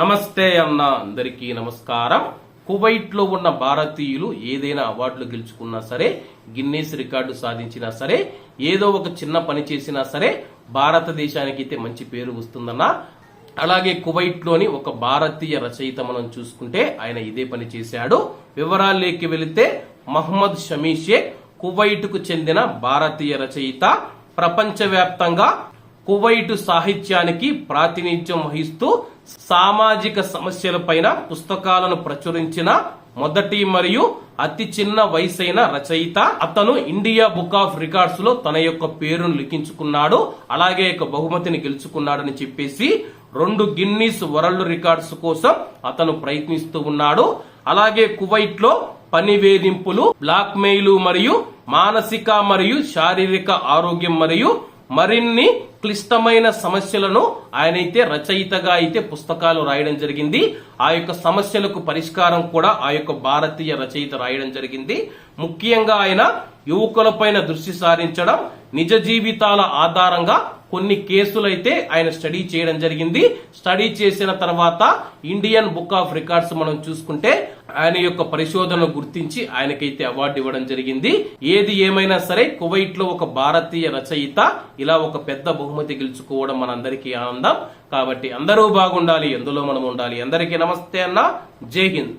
నమస్తే అన్న అందరికీ నమస్కారం. కువైట్లో ఉన్న భారతీయులు ఏదైనా అవార్డులు గెలుచుకున్నా సరే గిన్నీస్ రికార్డు సాధించినా సరే ఏదో ఒక చిన్న పని చేసినా సరే భారతదేశానికి అయితే మంచి పేరు వస్తుందన్న. అలాగే కువైట్లోని ఒక భారతీయ రచయిత మనం చూసుకుంటే ఆయన ఇదే పని చేశాడు. వివరాల్లోకి వెళితే మహమ్మద్ షమీ షేక్ కువైట్కు చెందిన భారతీయ రచయిత ప్రపంచవ్యాప్తంగా కువైటు సాహిత్యానికి ప్రాతినిధ్యం వహిస్తూ సామాజిక సమస్యలపైన పుస్తకాలను ప్రచురించిన మొదటి మరియు అతి చిన్న వయసైన రచయిత. అతను ఇండియా బుక్ ఆఫ్ రికార్డ్స్లో తన యొక్క పేరును లిఖించుకున్నాడు. అలాగే ఒక బహుమతిని గెలుచుకున్నాడని చెప్పేసి రెండు గిన్నీస్ వరల్డ్ రికార్డ్స్ కోసం అతను ప్రయత్నిస్తూ ఉన్నాడు. అలాగే కువైట్లో పని వేధింపులు బ్లాక్ మెయిల్ మరియు మానసిక మరియు శారీరక ఆరోగ్యం మరియు మరిన్ని క్లిష్టమైన సమస్యలను ఆయనైతే రచయితగా అయితే పుస్తకాలు రాయడం జరిగింది. ఆ యొక్క సమస్యలకు పరిష్కారం కూడా ఆ యొక్క భారతీయ రచయిత రాయడం జరిగింది. ముఖ్యంగా ఆయన యువకులపైన దృష్టి సారించడం నిజ జీవితాల ఆధారంగా కొన్ని కేసులైతే ఆయన స్టడీ చేయడం జరిగింది. స్టడీ చేసిన తర్వాత ఇండియన్ బుక్ ఆఫ్ రికార్డ్స్ మనం చూసుకుంటే ఆయన యొక్క పరిశోధనలు గుర్తించి ఆయనకైతే అవార్డు ఇవ్వడం జరిగింది. ఏది ఏమైనా సరే కువైట్లో ఒక భారతీయ రచయిత ఇలా ఒక పెద్ద బహుమతి గెలుచుకోవడం మనందరికీ ఆనందం. కాబట్టి అందరూ బాగుండాలి ఎందులో మనం ఉండాలి? అందరికీ నమస్తే అన్న. జై హింద్.